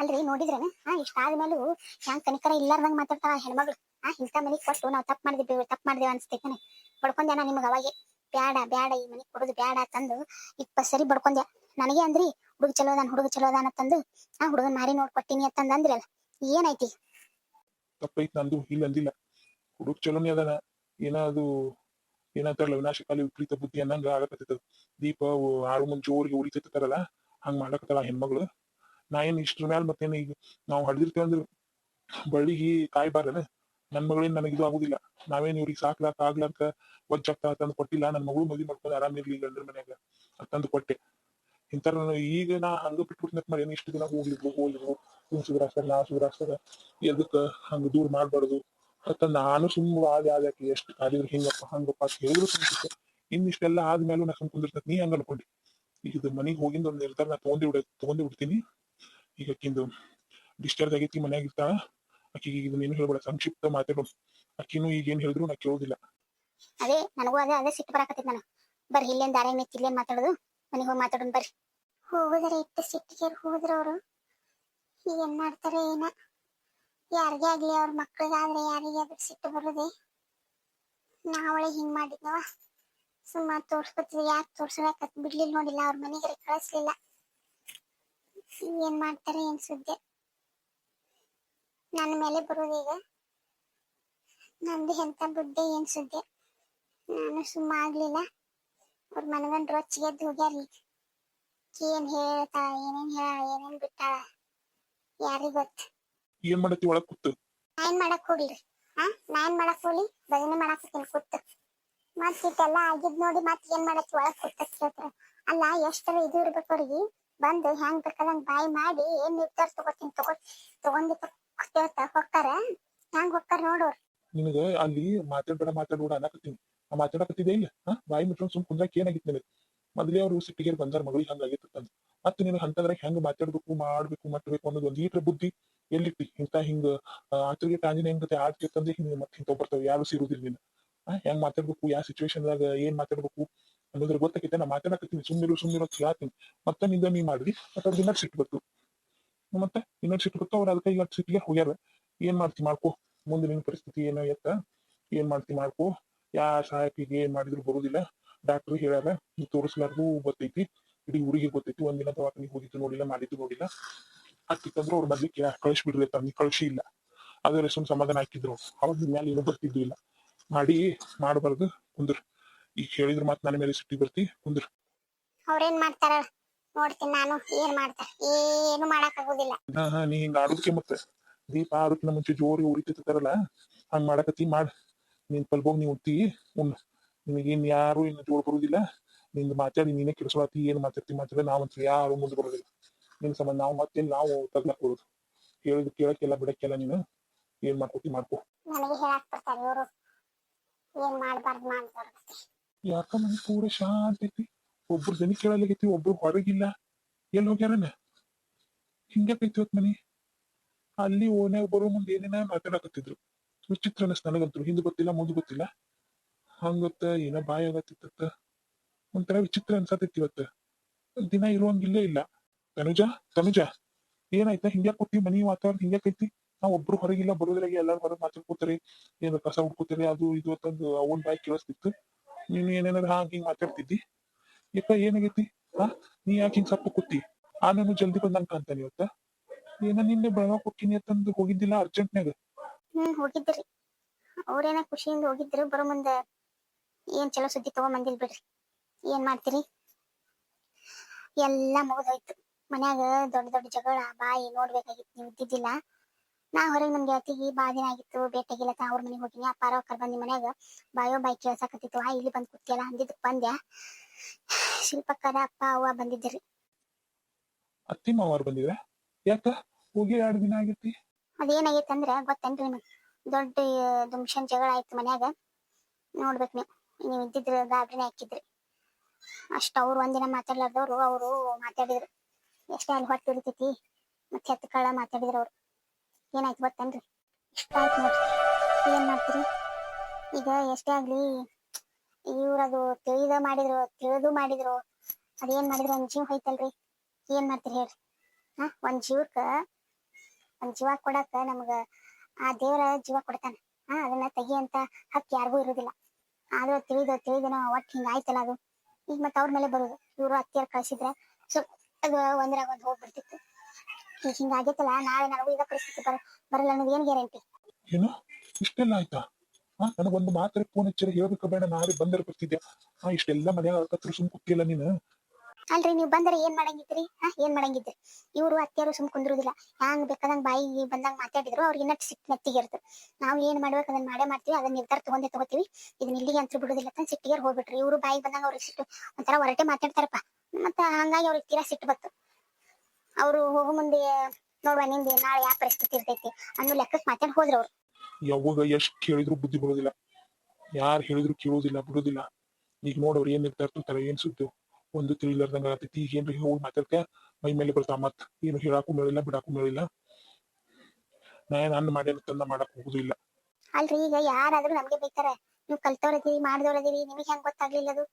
ಅಲ್ರಿ, ನೋಡಿದ್ರೇನ? ಹಾ ಇಷ್ಟ ಆದ್ಮೇಲೂ ಹೆಂಗ್ ಕನಿಕರ ಇಲ್ಲಾರ್ದಂಗ್ ಮಾತಾಡ್ತಾಳ ಹೆಣ್ಮಗಳು. ಆ ಇಂಥ ಮನಿಗ್ ಕೊಟ್ಟು ನಾವ್ ತಪ್ಪು ಮಾಡಿದ್ವಿ ತಪ್ಪು ಮಾಡಿದೇವ ಅನ್ಸ್ತೈತಾನೆ. ಬಡ್ಕೊಂಡೆ ನಾ ನಿಮ್ಗ ಅವಾಗೆ? ಬ್ಯಾಡ ಬ್ಯಾಡ ಈ ಮನಿಗ್ ಕೊಡುದು ಬ್ಯಾಡ ತಂದು ಇಪ್ಪತ್ ಸರಿ ಬಡ್ಕೊಂಡ್ಯಾ? ನನಗೆ ಅಂದ್ರಿ, ಹುಡುಗ ಚಲೋ ಅದಾನ, ಹುಡುಗ ಚಲೋ ಅದಾನ ತಂದು ಆ ಹುಡುಗನ ಮಾರಿ ನೋಡ್ಕೊಟ್ಟಿನಿ ಅಂತಂದ ಅಂದ್ರಲ್ಲ ಏನೈತಿ ತಪ್ಪೈತ್ ನಂದು, ಇಲ್ಲ ಅಂದಿಲ್ಲ. ಹುಡುಗ ಚಲೋನೇ ಅದಾನ. ಏನಾದ್ರು ಏನಂತಾರಲ್ಲ ವಿನಾಶಕಾಲಿ ವಿಪರೀತ ಬುದ್ಧಿ ಅನ್ನಂಗ ಆಗತ್ತ ದೀಪ ಆರು ಮುಂಚೆ ಜೋರಿಗೆ ಉರಿತಿರ್ತಾರಲ್ಲ ಹಂಗ ಮಾಡಕತ್ತಲ್ಲ ಹೆಣ್ಮಗಳು. ನಾ ಏನ್ ಇಷ್ಟ್ರ ಮ್ಯಾಲ ಮತ್ತೇನು ಈಗ ನಾವು ಹಡ್ದಿರ್ತೇವೆ ಅಂದ್ರೆ ಬಳ್ಳಿಗೆ ಕಾಯ್ಬಾರನ ನನ್ ಮಗಳೇನ್ ನನಗ್ ಇದು ಆಗುದಿಲ್ಲ. ನಾವೇನ್ ಇವ್ರಿಗೆ ಸಾಕ್ಲಾಕ ಆಗ್ಲಾಕ ಒಜ್ಜಾಗ್ತಾ ತಂದು ಕೊಟ್ಟಿಲ್ಲ, ನನ್ ಮಗಳು ಮದ್ವಿ ಮಾಡ್ಕೊಂಡು ಆರಾಮ್ ಇರ್ಲಿ ಅಂದ್ರ ಮನ್ಯಾಗ ತಂದು ಕೊಟ್ಟೆ. ಇಂತರ ಈಗ ನಾ ಹಂಗ ಬಿಟ್ಬಿಟ್ನತ್ ಮಾಡಿ ಏನ್ ಇಷ್ಟು ದಿನ ಹೋಗ್ಲಿದ್ರು ಹೋಗ್ಲಿದ್ರು ಇವ್ ಸುಧಾರಿಸ್ತಾರ ನಾ ಸುಧಾರಿಸ್ತಾರ ಎದಕ್ಕ ಹಂಗ ದೂರ ಮಾಡ್ಬಾರ್ದು ಮತ್ತ ನಾನು ಸುಮ್ ಆದ ಆದಕ್ಕೆ ಎಷ್ಟು ಕಾದಿದ್ರು ಹಿಂಗಪ್ಪ, ಹಂಗಪ್ಪ ಅಂತ ಹೇಳಿದ್ರು ಸುಮ್ಕಿತ್ತು ಇನ್ನಿಷ್ಟೆಲ್ಲ ಆದ್ಮೇಲೂ ನಾ ಸುಮ್ ಕುಂದಿರ್ತೈತಿ, ನೀ ಹಂಗ ಅನ್ಕೊಂಡಿ. ಈಗ ಮನಿಗ್ ಹೋಗಿಂದ ಒಂದ್ ನಿರ್ಧಾರ ನಾ ತಗೊಂಡಿ ಬಿಡ ಬಿಡ್ತೀನಿ. ಈಗ ಆಕಿಂದು ಡಿಸ್ಚಾರ್ಜ್ ಆಗೈತಿ ಮನ್ಯಾಗ ಇರ್ತಾಳ. ಆಕಿಗೆ ಈಗ ಏನು ಹೇಳ್ಬೇಡ ಸಂಕ್ಷಿಪ್ತ ಮಾತಾಡು ಆಕಿನೂ ಈಗ ಏನ್ ಹೇಳಿದ್ರು ನಾ ಕೇಳೋದಿಲ್ಲ. ಅದೇ ನನಗೂ ಅದೇ ಅದೇ ಸಿಟ್ಟು ಬರಾಕತ್ತೈತಿ ನಾನು. ಬರ್ರಿ ಇಲ್ಲೇನ್ ದಾರಿ ಮೇತ್ ಇಲ್ಲೇನ್ ಮಾತಾಡೋದು. ಮನೆಗೆ ಹೋಗಿ ಮಾತಾಡೋಣ ಬರ್ರಿ. ಹೋಗುದ್ರೆ ಇಟ್ಟು ಸಿಟ್ಟಿಗೆ ಹೋದ್ರ ಅವರು. ಏನ್ ಮಾಡ್ತಾರೆ ಏನ? ಯಾರಿಗೆ ಆಗ್ಲಿ ಅವ್ರ ಮಕ್ಕಳಿಗಾದ್ರೆ ಯಾರಿಗೆ ಅದ್ರ ಸಿಟ್ಟು ಬರೋದೆ? ನಾವಳೆ ಹಿಂಗ್ ಮಾಡಿದ್ನವ ಸುಮ್ಮ ತೋರ್ಸ್ಕೊತಿದ್ವಿ ಯಾಕೆ ತೋರ್ಸ್ಬೇಕತ್ ಬಿಡ್ಲಿಲ್ಲ ನೋಡಿಲ್ಲ ಅವ್ರ ಮನೆಗೆ ಕಳಿಸ್ಲಿಲ್ಲ. ಏನ್ ಮಾಡ್ತಾರೆ ಏನ್ ಸುದ್ದಿ? ನನ್ನ ಮೇಲೆ ಬರೋದೀಗ ನಂದು ಎಂತ ಬುದ್ಧಿ ಏನ್ ಸುದ್ದಿ? ನಾನು ಸುಮ್ಮ ಆಗ್ಲಿಲ್ಲ. ಅವ್ರ ಮನಗಂಡ್ ರೊಚ್ಚಿಗೆ ಎದ್ದು ಹೋಗ್ಯಾರ ಈಗ. ಏನ್ ಹೇಳ್ತಾ ಏನೇನ್ ಹೇಳ ಏನೇನ್ ಬಿಟ್ಟಾಳ? ಯಾರಿಗ ಗೊತ್ತ? ಏನ್ ಮಾಡತ್ತಿ ಒಳಗ್ ಕೂತು? ನಾನ್ ಮಾಡಕ್ ಹೋಗ್ಲಿ. ಹಾ ನಾನ್ ಮಾಡಕ್ ಹೋಗ್ಲಿ? ಭಜನೆ ಮಾಡಕ್ ಹೋಗ್ತೀನಿ ಕೂತು. ಮತ್ ಇಟ್ಟೆಲ್ಲ ಆಗಿದ್ ನೋಡಿ ಮತ್ ಏನ್ ಮಾಡತ್ತಿ ಒಳಗ್ ಕೂತ ಅಲ್ಲ ಎಷ್ಟರ ಇದು ಇರ್ಬೇಕು ಅವ್ರಿಗೆ? ಬಂದು ಹೆಂಗ್ ಬೇಕಾದಂಗ್ ಬಾಯಿ ಮಾಡಿ ಏನ್ ನಿರ್ಧಾರ ತಗೋತೀನಿ ತಗೋ, ತಗೊಂಡಿ ಕೇಳ್ತಾ ಹೋಗ್ತಾರ. ಹೆಂಗ್ ಹೋಗ್ತಾರ ನೋಡೋರ್ ನಿನಗ ಅಲ್ಲಿ ಮಾತಾಡ್ಬೇಡ ಮಾತಾಡ್ಬೇಡ ಅನ್ನಕತ್ತೀನಿ. ಆ ಮಾತಾಡಕತ್ತಿದೆ ಇಲ್ಲ. ಹಾ, ಬಾಯಿ ಮುಟ್ಕೊಂಡ್ ಸುಮ್ ಕುಂದ್ರಕ್ ಏನಾಗಿತ್ತು ನಿಮಗೆ ಮೊದಲೇ ಅವ್ರು ಸಿಟ್ಟಿಗೆ ಬಂದಾರ ಮಗಳಿಗೆ ಹಂಗಾಗಿತ್ತು ಅಂತ. ಮತ್ತೆ ನಿನಗೆ ಅಂತಂದ್ರೆ ಹೆಂಗ್ ಮಾತಾಡ್ಬೇಕು, ಮಾಡ್ಬೇಕು, ಮಟ್ಬೇಕು ಅನ್ನೋದು ಒಂದ್ ಲೀಟರ್ ಬುದ್ಧಿ ಎಲ್ಲಿಟ್ಟಿ? ಇಂತ ಹಿಂಗ ಆಚರಿಗೆ ಟಾಂಜಿನ ಜೊತೆ ಆಡ್ತಿರ್ತಂದ್ರೆ ಹಿಂಗ ಮತ್ತೆ ಇಂತ ಬರ್ತಾವ? ಯಾರು ಸಿಗುದಿಲ್ಲ ನೀನು ಆ, ಹೆಂಗ್ ಮಾತಾಡ್ಬೇಕು? ಯಾವ ಸಿಚುವೇಶನ್ ದಾಗ ಏನ್ ಮಾತಾಡ್ಬೇಕು? ಅನ್ನೋದ್ರ ಗೊತ್ತಾಗಿದ್ದೆ ನಾ ಮಾತಾಡಕತ್ತೀನಿ ಸುಮ್ಮನಿರು ಸುಮ್ಮನಿರು ಅಂತ ಹೇಳ್ತೀನಿ. ಮತ್ತೆ ನಿಂದ ನೀ ಮಾಡ್ರಿ ಮತ್ತೆ ಅವ್ರಿಗೆ ಇನ್ನೊಂದು ಸಿಟ್ಟು ಬರ್ತು ಮತ್ತೆ ಇನ್ನೊಂದು ಸಿಟ್ಟು ಬರ್ತು ಅವ್ರು ಅದಕ್ಕೆ ಈಗ ಸಿಟ್ಟಿಗೆ ಹೋಗ್ಯಾರ. ಏನ್ ಮಾಡ್ತಿ ಮಾಡ್ಕೋ. ಮುಂದೆ ನಿನ್ ಪರಿಸ್ಥಿತಿ ಏನೋ ಎತ್ತ? ಏನ್ ಮಾಡ್ತಿ ಮಾಡ್ಕೋ. ಯಾ ಸಹಾಯಕಿಗೆ ಏನ್ ಮಾಡಿದ್ರು ಬರುದಿಲ್ಲ. ಡಾಕ್ಟರ್ ಹೇಳ್ಯಾರ ನೀವು ತೋರಿಸ್ಲಾರ್ದು ಗೊತ್ತೈತಿ. ಇಡೀ ಊರಿಗೆ ಗೊತ್ತೈತಿ. ಒಂದಿನ ದವಾಖಾನಿಗೆ ಹೋಗಿದ್ದು ನೋಡಿಲ್ಲ, ಮಾಡಿದ್ದು ನೋಡಿಲ್ಲ. ಹಾಕಿತ್ತಂದ್ರೆ ಅವ್ರ ಮೊದ್ಲಿಗೆ ಕಳಿಸಿ ಬಿಡ್ರಿ ನೀ ಕಳಿಸಿ ಇಲ್ಲ. ಅದ್ರ ಸುಮ್ ಸಮಾಧಾನ ಹಾಕಿದ್ರು ಅವಾಗ ಮೇಲೆ ಏನೂ ಬರ್ತಿದ್ದು ಇಲ್ಲ ಮಾಡಿ, ಮಾಡಬಾರ್ದು. ಕುಂದ್ರ. ಈಗ ಹೇಳಿದ್ರ ಮಾತ್ ನನ್ನ ಮೇಲೆ ಸಿಟ್ಟಿ ಬರ್ತಿ ಕುಂದ್ರ. ಅವ್ರೇನ್ ಮಾಡ್ತಾರ? ನೋಡ್ತೀನಿ ನಾನು ಏನ್ ಮಾಡ್ತಾರ? ಏನು ಮಾಡಕ್ ಆಗುದಿಲ್ಲ. ಹಾ ಹಾ ನೀ ಹಿಂಗ ಆಡೋದಕ್ಕೆ ಮತ್ತೆ. ದೀಪ ಆಡೋಕ್ಕಿಂತ ಮುಂಚೆ ಜೋರಿ ಉರಿತಿರ್ತಾರಲ್ಲ ಹಂಗ ಮಾಡಕತ್ತಿ ಮಾಡ್. ನಿನ್ ಪಲ್ಬೋಗ್ ನೀ ಉತ್ತಿ ಉಣ್ ನಿನಗೇನ್ ಯಾರು ಇನ್ನು ಜೋಳ ಬರುದಿಲ್ಲ. ನಿಂದು ಮಾತಾಡಿ ನೀನೇ ಕೆಡಿಸ್ಕೊಳತಿ ಏನ್ ಮಾತಾಡ್ತಿ ಮಾತಾಡ ನಾವಂತ ಯಾರು ಮುಂದೆ ಬರೋದಿಲ್ಲ. ನಿನ್ ಸಂಬಂಧ ನಾವು ಮತ್ತೆ ನಾವು ತಗ್ಲಾಕ್ ಬರೋದು. ಹೇಳಿದ್ ಕೇಳಕ್ಕೆಲ್ಲ ಬಿಡಕ್ಕೆಲ್ಲ ನೀನು ಏನ್ ಮಾಡ್ಕೋತಿ ಮಾಡ್ಕೋ. ನನಗೆ ಹೇಳಕ್ ಬರ್ತಾರೆ ಇವರು. ಏನ್ ಮಾಡ್ಬಾರ್ದು ಮಾಡ್ಬಾರ್ದು ಯಾಕ ಮನೆ ಪೂರ ಶಾಂತ ಐತಿ. ಒಬ್ರು ದನಿ ಕೇಳಲಾಗೈತಿ ಒಬ್ರು ಹೊರಗಿಲ್ಲ. ಎಲ್ಲಿ ಹೋಗ್ಯಾರನ? ಹಿಂಗ್ಯಾಕೈತಿ ಇವತ್ ಮನಿ. ಅಲ್ಲಿ ಓನ್ಯಾಗ ಬರೋ ಮುಂದೆ ಏನೇನ ಮಾತಾಡಕತ್ತಿದ್ರು. ವಿಚಿತ್ರ ಅನಸ್ ನನಗಂತೂ. ಹಿಂದ್ ಗೊತ್ತಿಲ್ಲ, ಮುಂದ್ ಗೊತ್ತಿಲ್ಲ. ಹಂಗತ್ತ, ಏನ ಬಾಯ್ ಆಗತ್ತಿತ್ತ ಒಂಥರ ವಿಚಿತ್ರ ಅನ್ಸತೈತಿ ಇವತ್ತ. ದಿನ ಇರುವಂಗಿಲ್ಲೇ ಇಲ್ಲ ತನುಜ ತನುಜ, ಏನಾಯ್ತಾ? ಹಿಂಗ್ಯಾಕ್ ಕೊಟ್ಟಿ ಮನಿ ವಾತಾವರಣ ಹಿಂಗ್ಯಾಕೈತಿ ನಾವ್ ಒಬ್ರು ಹೊರಗಿಲ್ಲ, ಬರೋದ್ರಾಗೆ ಎಲ್ಲಾರು ಹೊರಗ್ ಮಾತಾಡ್ಕೋತಾರೆ. ಏನ್ ಕಸ ಹುಡ್ಕೋತಾರೆ ಅದು ಇದು ಅಂತಂದು ಅವನ್ ಬಾಯಿ ಕೇಳಿಸ್ತಿತ್ತು. ನೀನು ಏನೇನಾದ್ರು ಹಾಂಗ್ ಹಿಂಗ್ ಮಾತಾಡ್ತಿದ್ದಿ? ಯಾಕ ಏನಾಗೈತಿ? ಹಾ ನೀ ಯಾಕೆ ಹಿಂಗ್ ಸಪ್ಪು ಕೂತಿ? ಆ ಜಲ್ದಿ ಬಂದಂಗ ಕಾಣ್ತಾನೆ ಇವತ್ತ? ಏನ ನಿನ್ನೆ ಬೆಳಗಾವ್ ಕೊಟ್ಟಿನಿ ಅಂತಂದು ಹೋಗಿದ್ದಿಲ್ಲ ಅರ್ಜೆಂಟ್ನಾಗ ಹ್ಮ್ ಹೋಗಿದ್ರಿ ಅವ್ರೇನ ಖುಷಿಯಿಂದ ಹೋಗಿದ್ರು. ಬರೋ ಮುಂದ ಏನ್ ಚಲೋ ಸುದ್ದಿ ತಗೊಂಬಂದಿಲ್ ಬಿಡ್ರಿ. ಏನ್ ಮಾಡ್ತೀರಿ? ಎಲ್ಲಾ ಮುಗಿದೋಯ್ತು. ಮನ್ಯಾಗ ದೊಡ್ಡ ದೊಡ್ಡ ಜಗಳ, ಬಾಯಿ ನೋಡ್ಬೇಕಾಗಿತ್ತು. ನೀವು ಇದ್ದಿದ್ದಿಲ್ಲ. ನಾ ಹೊರಗೆ ನಮ್ ಗೆಳತಿಗೆ ಬಾ ದಿನ ಆಗಿತ್ತು ಭೇಟಿಯಾಗಿಲ್ಲ ಅವ್ರ ಮನೆಗೆ ಹೋಗಿನಿ ಅಪ್ಪಾರ ಕರ್ ಬಂದಿ ಮನ್ಯಾಗ. ಬಾಯೋ ಬಾಯಿ ಕೇಳ್ಸಾಕತ್ತಿತ್ತು ಆ ಇಲ್ಲಿ ಬಂದ್ ಕೂತಿಯಲ್ಲ ಅಂದಿದ್ ಬಂದ್ಯಾ. ಶಿಲ್ಪಕ್ಕದ ಅಪ್ಪ ಅವ್ವ ಬಂದಿದ್ರಿ. ಅತ್ತಿ ಮಾವಾರ್ ಬಂದಿದ್ರ? ಯಾಕ? ಹೋಗಿ ಎರಡ್ ದಿನ ಆಗೈತಿ ಅದೇನಾಗೈತೆ ಅಂದ್ರ ಗೊತ್ತೇನ್ರಿ ನಿಮಗ್? ದೊಡ್ಡ ದುಮ್ಶನ್ ಜಗಳ ಆಯ್ತು ಮನ್ಯಾಗ. ನೋಡ್ಬೇಕು ನೀವು. ನೀವು ಇದ್ದಿದ್ರ ಗಾಬ್ರಿನೇ ಹಾಕಿದ್ರಿ. ಅಷ್ಟ ಅವ್ರು ಒಂದಿನ ಮಾತಾಡ್ಲಾರ್ದವ್ರು ಅವರು ಮಾತಾಡಿದ್ರು. ಎಷ್ಟೇ ಅಲ್ಲಿ ಹೊಟ್ಟೆ ಇರ್ತೈತಿ ಮತ್ತೆ ಹೆತ್ತ ಕಳ್ಳ ಮಾತಾಡಿದ್ರು ಅವ್ರು. ಏನಾಯ್ತು ಗೊತ್ತೇನ್ರಿ? ಆಯ್ತು ನೋಡ್ರಿ. ಏನ್ ಮಾಡ್ತೀರಿ? ಈಗ ಎಷ್ಟೇ ಆಗ್ಲಿ ಇವ್ರದು ತಿಳಿದ ಮಾಡಿದ್ರು, ತಿಳಿದು ಮಾಡಿದ್ರು, ಅದೇನ್ ಮಾಡಿದ್ರು ಒಂದ್ ಜೀವ ಹೋಯ್ತಲ್ರಿ. ಏನ್ ಮಾಡ್ತೀರಿ ಹೇಳ್ರಿ? ಹಾ, ಒಂದ್ ಜೀವಕ್ಕ, ಒಂದ್ ಜೀವ ಕೊಡಾಕ ನಮ್ಗೆ ಆ ದೇವರ ಜೀವ ಕೊಡ್ತಾನೆ. ಹಾ, ಅದನ್ನ ತೆಗಿಯಂತ ಹಕ್ಕಿ ಯಾರಿಗೂ ಇರುದಿಲ್ಲ. ಆದ್ರೂ ತಿಳಿದು, ತಿಳಿದನ ಒಟ್ಟು ಹಿಂಗೆ ಆಯ್ತಲ್ಲ ಅದು. ಈಗ ಮತ್ತೆ ಅವ್ರ ಮೇಲೆ ಬರೋದು. ಇವರು ಅತ್ತಿಯರ್ ಕಳ್ಸಿದ್ರೆ, ಸೊ ಅದು ಒಂದ್ರಾಗ ಒಂದ್ ಹೋಗ್ಬಿಡ್ತಿತ್ತು. ಈಗ ಹಿಂಗ ಆಗೈತಲ್ಲ ನಾಳೆ ನನಗೂ ಈಗ ಪರಿಸ್ಥಿತಿ ಬರ ಬರಲ್ಲ ಅನ್ನೋದು ಏನ್ ಗ್ಯಾರಂಟಿ ಏನು? ಇಷ್ಟೆಲ್ಲ ಆಯ್ತಾ? ಹಾ ನನಗೊಂದು ಮಾತ್ರ ಫೋನ್ ಹೇಳ್ಬೇಕ ಬೇಡ ನಾಳೆ ಬಂದರೆ ಬರ್ತಿದ್ದೆ. ಹಾ ಇಷ್ಟೆಲ್ಲ ಮನೆಯಾಗ ಹತ್ರ ಸುಮ್ ಕುಕ್ಕಿಲ್ಲ ನೀನು? ಅಲ್ರಿ ನೀವು ಬಂದರೆ ಏನ್ ಮಾಡಂಗಿದ್ರಿ? ಹಾ ಏನ್ ಮಾಡಂಗಿದ್ರಿ? ಇವರು ಅತ್ತೆಯರು ಸುಮ್ ಕುಂದ್ರುದಿಲ್ಲ. ಹ್ಯಾಂಗ್ ಬೇಕಾದಂಗ್ ಬಾಯಿ ಬಂದಂಗ್ ಮಾತಾಡಿದ್ರು ಅವ್ರಿಗೆ ಇನ್ನಷ್ಟು ಸಿಟ್ಟು ನೆತ್ತಿಗಿರುತ್ತೆ ನಾವು ಏನ್ ಮಾಡ್ಬೇಕು ಅದನ್ನ ಮಾಡೇ ಮಾಡ್ತೀವಿ ಅದನ್ನ ನಿರ್ಧಾರ ತಗೊಂಡೇ ತಗೋತೀವಿ. ಇದನ್ನ ಇಲ್ಲಿಗೆ ಅಂತ ಬಿಡುದಿಲ್ಲ ಅಂತ ಸಿಟ್ಟಿಗೆ ಹೋಗ್ಬಿಟ್ರಿ. ಇವರು ಬಾಯಿ ಬಂದಂಗ ಅವ್ರಿಗೆ ಸಿಟ್ಟು ಒಂಥರ ಹೊರಟೆ ಮಾತಾಡ್ತಾರಪ್ಪ. ಮತ್ತ ಹಂಗಾಗಿ ಅವ್ರಿಗೆ ತೀರಾ ಸಿಟ್ಟು ಬತ್ತು ಅವರು ಹೋಗೋ ಮುಂದೆ ನೋಡುವ ನಿಂದೆ ನಾಳೆ ಯಾವ ಪರಿಸ್ಥಿತಿ ಇರ್ತೈತಿ ಅನ್ನೋ ಲೆಕ್ಕಕ್ಕೆ ಮಾತಾಡ್ ಹೋದ್ರು ಅವ್ರು. ಯಾವಾಗ ಎಷ್ಟ್ ಕೇಳಿದ್ರು ಬುದ್ಧಿ ಬರೋದಿಲ್ಲ. ಯಾರು ಹೇಳಿದ್ರು ಕೇಳೋದಿಲ್ಲ ಬಿಡೋದಿಲ್ಲ. ಈಗ ನೋಡವ್ರು ಏನ್ ನಿರ್ಧಾರ ತರ ಏನ್ ಸುದ್ದು? ಒಂದು ತಿಳಿಲಾರ್ದಂಗ ಆಗತೈತಿ ಈಗ ಏನ್ರಿ ಹೋಗಿ ಮಾತಾಡ್ಕ ಮೈ ಮೇಲೆ ಬರ್ತಾ ಮತ್ ಏನು ಹೇಳಾಕು ಮೇಳಿಲ್ಲ ಬಿಡಾಕು ಮೇಳಿಲ್ಲ ನಾ ಏನ್ ಅನ್ನ ಮಾಡಿ ತಂದ ಮಾಡಕ್ ಹೋಗುದಿಲ್ಲ. ಅಲ್ರಿ ಈಗ ಯಾರಾದ್ರೂ ನಮ್ಗೆ ಬೈತಾರೆ. ನೀವು ಕಲ್ತವ್ರದಿರಿ ಮಾಡ್ದವ್ರದಿರಿ ನಿಮಗೆ ಹೆಂಗ್ ಗೊತ್ತಾಗ್ಲಿಲ್ಲ ಅದು?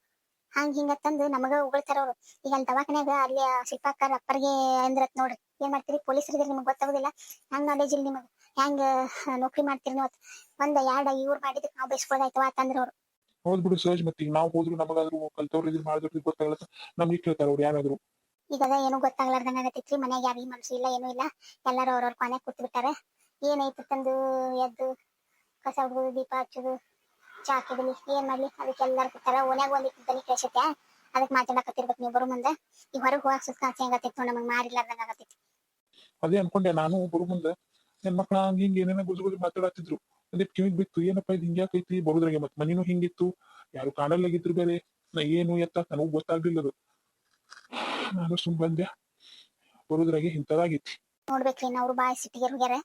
ಹಂಗ ಹಿಂಗ ತಂದು ನಮಗ ಉಗಳ್ತಾರ ಅವ್ರು. ಈಗ ಅಲ್ಲಿ ದವಾಖಾನ್ಯಾಗ ಅಲ್ಲಿ ಶಿಲ್ಪಾಕರ್ ಅಪ್ಪರಿಗೆ ಅಂದ್ರತ್ ನೋಡ್ರಿ. ಏನ್ ಮಾಡ್ತೀರಿ? ಪೊಲೀಸರಿಗೆ ನಿಮ್ಗೆ ಗೊತ್ತಾಗುದಿಲ್ಲ. ಹಂಗ ನಾಲೆಜ್ ಇಲ್ಲಿ ನಿಮಗ್. ಹೆಂಗ್ ನೌಕರಿ ಮಾಡ್ತೀರಿ ನೀವು ಒಂದ್ ಎರಡ್ ಇವ್ರು ಮಾಡಿದಕ್ ನಾವ್ ಬೈಸ್ಬೋದಾಯ್ತವ ಅಂತಂದ್ರ ಅವ್ರು. ಹೌದ್ ಬಿಡು ಸಹಜ್ ಮತ್ತೆ ಈಗ ನಾವು ಹೋದ್ರು ನಮಗಾದ್ರು ಕಲ್ತವ್ರು ಇದ್ರ ಮಾಡಿದ್ರು ಗೊತ್ತಾಗಲ್ಲ ನಮ್ಗೆ ಕೇಳ್ತಾರ ಅವ್ರು ಯಾರಾದ್ರು. ಈಗ ಅದ ಏನೂ ಗೊತ್ತಾಗ್ಲಾರ್ದಂಗ ಆಗತೈತ್ರಿ ಮನ್ಯಾಗ ಈ ಮನ್ಸು ಇಲ್ಲ ಏನೂ ಇಲ್ಲ. ಎಲ್ಲಾರು ಅವ್ರವ್ರ ಕೊನೆ ಕೂತ್ ಬಿಟ್ಟಾರ ಏನೈತಿ ತಂದು ಎದ್ದು ಕಸ ಹೊಡ್ದು ದೀಪ ಹಚ್ಚುದು. ಚಾ ಹಾಕಿದೀನಿ ಏನ್ ಮಾಡ್ಲಿ? ಅದಕ್ಕೆ ಎಲ್ಲಾರು ಕೂತಾರ. ಓನ್ಯಾಗ ಒಂದ್ ದನಿ ಕೇಳಿಸತ್ತೆ ಅದಕ್ಕೆ ಮಾತಾಡಕತ್ತಿರ್ಬೇಕು ನೀವು ಬರೋ ಮುಂದೆ. ಈ ಹೊರಗೆ ಹೋಗಕ್ ಸುಸ್ತ ಆಸೆ ಹೆಂಗತ್ತಿತ್ತು ನಮಗ್ ಮಾರಿಲ್ಲಾರ್ದಂಗ ಆಗತ್ತಿತ್ತು ಅದೇ ಅನ್ಕೊಂಡೆ ನಾನು ಬರು ಮುಂದೆ. ನನ್ ಮಕ್ಳ ಹಂಗ ಹಿಂಗ ಏನೇನೋ ಗುಜು ಗುಜು ಮಾತಾಡತ್ತಿದ್ರು. ಅದೇ ಕಿವಿಗ್ ಬಿತ್ತು ಏನಪ್ಪ ಇದು ಹಿಂಗ್ಯಾಕೈತಿ ಬರುದ್ರಾಗೆ ಮತ್ ಮನಿನೂ ಹಿಂಗಿತ್ತು. ಯಾರು ಕಾಣಲ್ಲಾಗಿದ್ರು ಬೇರೆ. ನಾ ಏನು ಎತ್ತ ನನಗೂ ಗೊತ್ತಾಗ್ಲಿಲ್ಲ ಅದು. ನಾನು ಸುಮ್ ಬಂದೆ. ಬರುದ್ರಾಗೆ ಇಂಥದಾಗಿತ್ತು ನೋಡ್ಬೇಕ್ರಿ ಅವ್ರು ಬಾಯ್ ಸಿಟ್ಟಿಗೆ ಹೋಗ್ಯಾರ.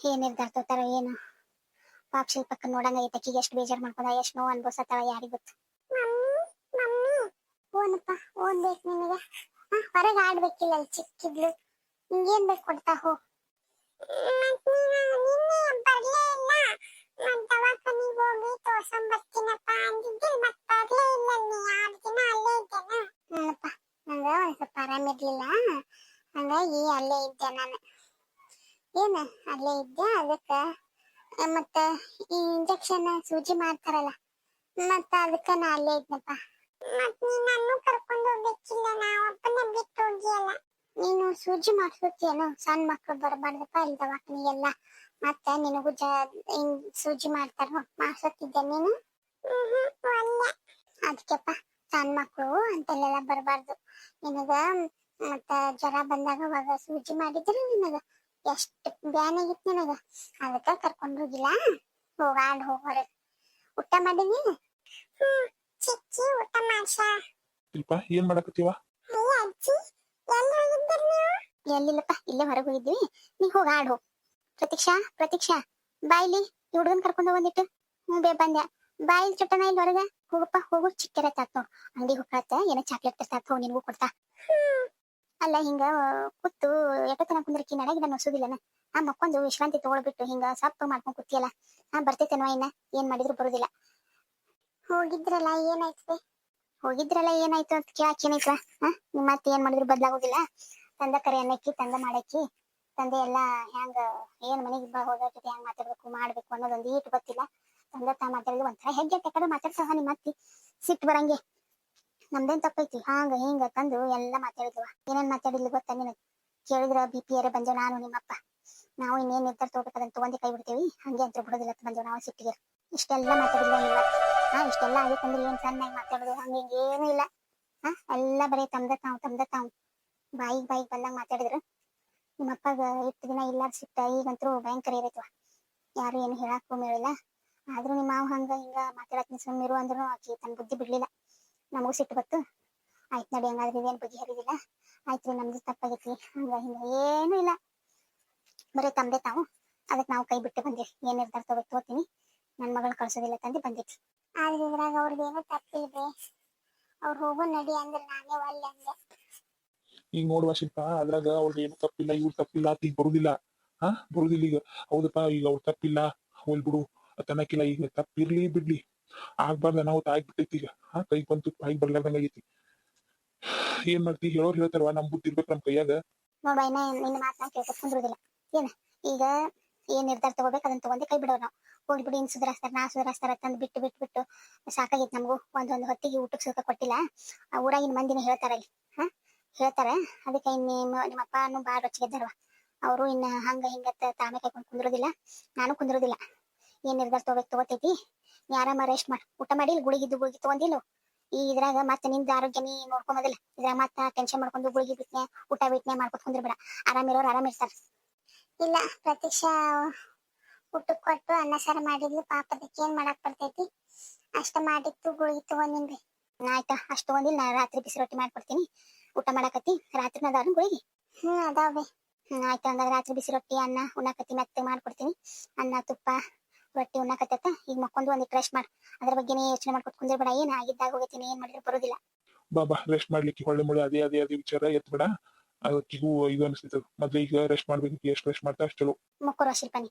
ಏನ್ ನಿರ್ಧಾರ ತಗೋತಾರ ಏನು? ಪಾಪ ಶಿಲ್ಪಕ್ಕ ನೋಡಂಗ ಐತಕಿಗೆ ಎಷ್ಟು ಬೇಜಾರ್ ಮಾಡ್ಕೊಂಡ ಎಷ್ಟು ನೋವು ಅನ್ಭವಿಸತ್ತಾಳ ಯಾರಿಗ್ ಗೊತ್ತು? ಓನಪ್ಪ ಓದ್ಬೇಕು ನಿನಗೆ. ಹೊರಗೆ ಆಡ್ಬೇಕಿಲ್ಲ ಅಲ್ಲಿ ಚಿಕ್ಕಿದ್ಲು. ನಿಂಗೇನ್ ಬೇಕು ಕೊಡ್ತಾ ಹೋ. ಆರಾಮಿರ್ಲಿಲ್ಲ ಹಂಗಾಗಿ ಅಲ್ಲೇ ಇದ್ದೆ ನಾನು. ಏನ ಅಲ್ಲೇ ಇದ್ದೆ ಅದಕ್ಕ ಮತ್ತ ಈ ಇಂಜೆಕ್ಷನ್ ಸೂಜಿ ಮಾಡ್ತಾರಲ್ಲ ಮತ್ತ ಅದಕ್ಕ ನಾ ಅಲ್ಲೇ ಇದ್ನಪ್ಪ. ಮತ್ ನೀ ನನ್ನ ಕರ್ಕೊಂಡು ಹೋಗ್ಬೇಕಿಲ್ಲ ನಾ ಒಬ್ಬನ ಬಿಟ್ಟು ಹೋಗಿಯಲ್ಲ. ನೀನು ಸೂಜಿ ಮಾಡ್ಸೋತಿಯೇನು? ಸಣ್ಣ ಮಕ್ಳು ಬರಬಾರ್ದಪ್ಪ ಇಲ್ಲಿ ದವಾಖಾನಿಗೆಲ್ಲ ಮತ್ತ ನಿನಗೂ ಜ ಹಿಂಗ್ ಸೂಜಿ ಮಾಡ್ತಾರ ಮಾಡ್ಸೋತಿದ್ದೆ ನೀನು? ಅದಕ್ಕೆಪ್ಪ ಸಣ್ಣ ಮಕ್ಕಳು ಅಂತೆಲ್ಲ ಬರಬಾರ್ದು. ನಿನಗ ಮತ್ತ ಜ್ವರ ಬಂದಾಗ ಅವಾಗ ಸೂಜಿ ಮಾಡಿದ್ರೆ ನಿನಗ ಎಷ್ಟ್ ಬ್ಯಾನ್ ಆಗಿತ್ತು ನಿನಗ. ಅದಕ್ಕ ಕರ್ಕೊಂಡು ಹೋಗಿಲ್ಲ. ಹೋಗಾಂಡ್ ಹೋಗೋರೆ. ಊಟ ಮಾಡಿನಿ ಚಿಕ್ಕಿ ಊಟ ಮಾಡ್ಸ. ಇಲ್ಪ ಏನ್ ಮಾಡಕತ್ತೀವ? ಅಜ್ಜಿ ಎಲ್ಲಿ ಹೋಗಿದ್ದೀರಿ ನೀವು? ಎಲ್ಲಿಲ್ಲಪ್ಪ ಇಲ್ಲೇ ಹೊರಗೆ ಹೋಗಿದ್ವಿ. ನೀ ಹೋಗ ಆಡ್ ಹೋಗ್. ಪ್ರತೀಕ್ಷಾ ಪ್ರತೀಕ್ಷಾ ಬಾಯ್ಲಿ ಈ ಹುಡುಗನ್ ಕರ್ಕೊಂಡು ಬಂದಿಟ್ಟು ಹ್ಞೂ ಬೇ ಬಂದ್ಯಾ ಬಾಯಿಲ್ ಚುಟ್ಟನ ಇಲ್ಲಿ ಹೊರಗೆ? ಹೋಗಪ್ಪ ಹೋಗು ಚಿಕ್ಕರ ತಾತ್ ನೋಡ್ ಅಂಗಡಿ ಹೋಗತ್ತ ಏನೋ ಚಾಕ್ಲೇಟ್ ತರ್ತಾತ ಹೋಗ್ ನಿನಗೂ ಕೊಡ್ತಾ. ಅಲ್ಲ ಹಿಂಗ ಕುತ್ತು ಎಟತನ ಕುಂದ್ರಕಿ ನಡಗಿದ ನಾನು ಹೊಸೋದಿಲ್ಲನ ಆ ಮಕ್ಕೊಂದು ವಿಶ್ರಾಂತಿ ತಗೊಳ್ಬಿಟ್ಟು ಹಿಂಗ ಸಪ್ಪ ಮಾಡ್ಕೊಂಡ್ ಕೂತಿಯಲ್ಲ? ಹಾ ಬರ್ತೈತೇನೋ ಇನ್ನ? ಏನ್ ಮಾಡಿದ್ರು ಬರುದಿಲ್ಲ. ಹೋಗಿದ್ರಲ್ಲ, ಏನಾಯ್ತು ಹೋಗಿದ್ರಲ್ಲ, ಏನಾಯ್ತು ಅಂತ ಕೇಳಕ್ ಏನಾಯ್ತು ಹಾ ನಿಮ್ಮ ಮತ್ತೆ ಏನ್ ಮಾಡಿದ್ರು ಬದ್ಲಾಗೋದಿಲ್ಲ ತಂದ ಕರೆ ಅನ್ನಕ್ಕಿ, ತಂದ ಮಾಡಕ್ಕಿ, ತಂದೆ ಎಲ್ಲ ಹ್ಯಾಂಗ, ಏನ್ ಮನೆಗೆ ಬಾ ಜೊತೆ ಹೆಂಗ್ ಮಾತಾಡ್ಬೇಕು, ಮಾಡ್ಬೇಕು ಅನ್ನೋದೊಂದು ಈಟ್ ಗೊತ್ತಿಲ್ಲ. ತಂದೆ ತಾ ಮಾತಾಡಿದ್ರು ಒಂಥರ ಹೆಜ್ಜೆ ತೆಕಡೆ ಮಾತಾಡ್ಸಹ ನಿಮ್ಮ ಅತ್ತಿ. ಸಿಟ್ಟು ಬರಂಗೆ. ನಮ್ದೇನ್ ತಪ್ಪೈತಿ? ಹಾಂಗ ಹಿಂಗ ತಂದು ಎಲ್ಲ ಮಾತಾಡಿದ್ವ ಏನೇನ್ ಮಾತಾಡಿದ್ಲು ಗೊತ್ತಾ ನಿನಗ್? ಕೇಳಿದ್ರ ಬಿ ಪಿ ಏರೆ ಬಂದೇವ್ ನಾನು ನಿಮ್ಮಪ್ಪ. ನಾವು ಇನ್ನೇನ್ ನಿರ್ಧಾರ ಅದನ್ನ ತಗೊಂಡಿ ಕೈ ಬಿಡ್ತೇವಿ. ಹಂಗೆ ಅಂತ ಬಿಡೋದಿಲ್ಲ ಬಂದೇವ್ ನಾವು ಸಿಟ್ಟಿಗೆ. ಇಷ್ಟೆಲ್ಲ ಮಾತಾಡಿದ್ವ ನಿಮ್ಮ ಹಾ, ಇಷ್ಟೆಲ್ಲ ಆಗೈತಂದ್ರೆ ಏನ್ ಸಣ್ಣಾಗಿ ಮಾತಾಡೋದು? ಹಂಗ ಏನೂ ಇಲ್ಲ. ಹಾ, ಎಲ್ಲ ಬರೀ ತಮ್ದ ತಾವು ತಮ್ದ ತಾವು. ಬಾಯಿಗ್ ಬಾಯಿಗ್ ಬಂದಂಗ ಮಾತಾಡಿದ್ರು. ನಿಮ್ಮ ಅಪ್ಪಗ ಇಷ್ಟು ದಿನ ಇಲ್ಲಾರ ಸಿಟ್ಟ ಈಗಂತೂ ಭಯಂಕರ ಇರತ್ವ. ಯಾರು ಏನು ಹೇಳಕ್ಕೂ ಮೇಳಿಲ್ಲ ಆದ್ರೂ ನಿಮ್ಮ ಮಾವ ಹಂಗ ಹಿಂಗ ಮಾತಾಡಕ್ ಸುಮ್ಮಿರು ಅಂದ್ರು ಆಕಿ ತನ್ನ ಬುದ್ಧಿ ಬಿಡ್ಲಿಲ್ಲ. ನಮಗೂ ಸಿಟ್ಟು ಬತ್ತು ಆಯ್ತು ನಡಿ ಹಂಗಾದ್ರೆ ಇದೇನು ಬಗ್ಗೆ ಹರಿದಿಲ್ಲ ಆಯ್ತು ನಮ್ದು ತಪ್ಪಾಗೈತಿ ಹಂಗ ಹಿಂಗ ಏನೂ ಇಲ್ಲ. ಬರೀ ತಂದೆ ತಾವು. ಅದಕ್ಕೆ ನಾವು ಕೈ ಬಿಟ್ಟು ಬಂದಿವಿ. ಏನು ನಿರ್ಧಾರ ತಗೋಬೇಕು ತಗೋತೀನಿ. ನನ್ನ ಮಗಳು ಕಳ್ಸೋದಿಲ್ಲ ತಂದೆ ಬಂದಿತ್ತು ಆದ್ರೆ ಇದ್ರಾಗ ಅವ್ರದ್ದೇನು ತಪ್ಪಿಲ್ರಿ. ಅವ್ರು ಹೋಗೋ ನಡಿ ಅಂದ್ರೆ ನಾನೇ ಒಲ್ಲೆ ಅಂದೆ. ಈಗ ನೋಡುವ ಶಿಲ್ಪ ಅದ್ರಾಗ ಅವ್ರಿಗೆ ಏನು ತಪ್ಪಿಲ್ಲ ಇವ್ರು ತಪ್ಪಿಲ್ಲ ಅಂತ ಈಗ ಬರುದಿಲ್ಲ. ಹಾ ಬರುದಿಲ್ಲ ಈಗ. ಹೌದಪ್ಪ ಈಗ ಅವ್ರು ತಪ್ಪಿಲ್ಲ. ಹೋಲ್ ಬಿಡು. ತನ್ನಕಿಲ್ಲ ಈಗ ತಪ್ಪಿರ್ಲಿ ಬಿಡ್ಲಿ. ಆಗ್ಬಾರ್ದ, ನಾವು ಆಗ್ಬಿಟ್ಟೈತಿ ಈಗ. ಹಾ ಬಂತು ಬಾಯಿಗೆ ಬರ್ಲಾರ್ದಂಗ ಐತಿ ಏನ್ ಮಾಡ್ತಿ? ಹೇಳೋರ್ ಹೇಳ್ತಾರವ ನಮ್ ಬುದ್ಧಿ ಇರ್ಬೇಕು ನಮ್ ಕೈಯಾಗ. ಈಗ ಏನ್ ನಿರ್ಧಾರ ತಗೋಬೇಕು? ಅದನ್ನ ತಗೊಂಡೆ ಕೈ ಬಿಡೋರು ನಾವು. ಹೋಗಿ ಬಿಡಿ, ಇನ್ ಸುಧಾರಿಸ್ತಾರ ನಾ ಸುಧಾರಿಸ್ತಾರ ತಂದ್ ಬಿಟ್ಟು ಬಿಟ್ಟು ಬಿಟ್ಟು ಸಾಕಾಗಿತ್ತು ನಮಗೂ. ಒಂದೊಂದು ಹೊತ್ತಿಗೆ ಊಟಕ್ಕೆ ಸುಖ ಕೊಟ್ಟಿಲ್ಲ. ಆ ಊರಾಗಿನ ಮಂದಿನ ಹೇಳ್ತಾರ ಅಲ್ಲಿ. ಹಾ? ಹೇಳ್ತಾರ? ಅದಕ್ಕೆ ಇನ್ ನಿಮ್ಮ ಅಪ್ಪನು ಭಾಳ ರೊಚ್ಚಿಗೆದ್ದಾರವ ಅವರು ಇನ್ನ ಹಂಗ ಹಿಂಗತ್ತ ತಾಮೆ ಕೈಕೊಂಡು ಕುಂದ್ರೋದಿಲ್ಲ. ನಾನು ಕುಂದ್ರೋದಿಲ್ಲ. ಏನ್ ನಿರ್ಧಾರ ತಗೋಬೇಕು ತಗೋತೈತಿ? ನೀ ಆರಾಮ ರೆಸ್ಟ್ ಮಾಡು. ಊಟ ಮಾಡಿ ಇಲ್ಲಿ ಗುಳಿಗಿದ್ದು ಗುಳಿಗಿ ತಗೊಂಡಿಲ್ಲ ಈ ಇದ್ರಾಗ ಮತ್ತೆ ನಿಂದ ಆರೋಗ್ಯ ನೀ ನೋಡ್ಕೊಂಬೋದಿಲ್ಲ ಇದ್ರಾಗ ಮತ್ತ ಟೆನ್ಷನ್ ಮಾಡ್ಕೊಂಡು ಗುಳಿಗಿ ಬಿಟ್ನೆ ಊಟ ಬಿಟ್ನೆ ಮಾಡ್ಕೊತ ಆರಾಮ ಇರೋರು ಆರಾಮ್ ಇರ್ತಾರ. ಇಲ್ಲ ಪ್ರತೀಕ್ಷಾ ಊಟಕ್ಕೆ ಕೊಟ್ಟು ಅನ್ನ ಸಾರು ಮಾಡಿದ್ಲು. ಪಾಪದಕ್ಕೆ ಏನ್ ಮಾಡಕ್ ಬರ್ತೈತಿ? ಅಷ್ಟ ಮಾಡಿತ್ತು ಗುಳಿಗಿ ತಗೊಂಡಿನ್ರಿ ಆಯ್ತಾ ಅಷ್ಟು ತಗೊಂಡಿಲ್ಲ. ನಾ ರಾತ್ರಿ ಬಿಸಿ ರೊಟ್ಟಿ ಮಾಡ್ಕೊಡ್ತೀನಿ ಊಟ ಮಾಡಕತ್ತಿ. ರಾತ್ರಿ ಅದಾವ ಗುಳಿಗಿ. ಹ್ಮ್ ಅದಾವೆ ಹ್ಮ್ ಆಯ್ತು. ಹಂಗಾದ್ರೆ ರಾತ್ರಿ ಬಿಸಿ ರೊಟ್ಟಿ ಅನ್ನ ಉಣ್ಣಾಕತ್ತಿ. ಮತ್ತೆ ಮಾಡ್ಕೊಡ್ತೀನಿ. ಅನ್ನ ತುಪ್ಪ ರೊಟ್ಟಿ ಉಣ್ಣಾಕತ್ತ ಈಗ ಮಕ್ಕೊಂದು ಒಂದಿಟ್ಟು ರೆಸ್ಟ್ ಮಾಡಿ. ಅದ್ರ ಬಗ್ಗೆನೇ ಯೋಚನೆ ಮಾಡ್ಕೊತ ಕುಂದಿರ್ಬೇಡ ಏನ್ ಆಗಿದ್ದಾಗ ಹೋಗತ್ತೀನಿ ಏನ್ ಮಾಡಿದ್ರು ಬರೋದಿಲ್ಲ ಬಾ ಬಾ ರೆಸ್ಟ್ ಮಾಡ್ಲಿಕ್ಕೆ ಹೊಳ್ಳೆ ಮುಳ್ಳೆ. ಅದೇ ಅದೇ ಅದೇ ವಿಚಾರ. ಎತ್ಬೇಡ ಅದಕ್ಕಿಗೂ ಇದು ಅನಿಸ್ತಿತ್ತು. ಮೊದ್ಲು ಈಗ ರೆಸ್ಟ್ ಮಾಡ್ಬೇಕು. ಎಷ್ಟು ರೆಸ್ಟ್ ಮಾಡ್ತಾ ಅಷ್ಟು ಚಲೋ. ಮುಕ್ಕೋರು ಶಿಲ್ಪನಿ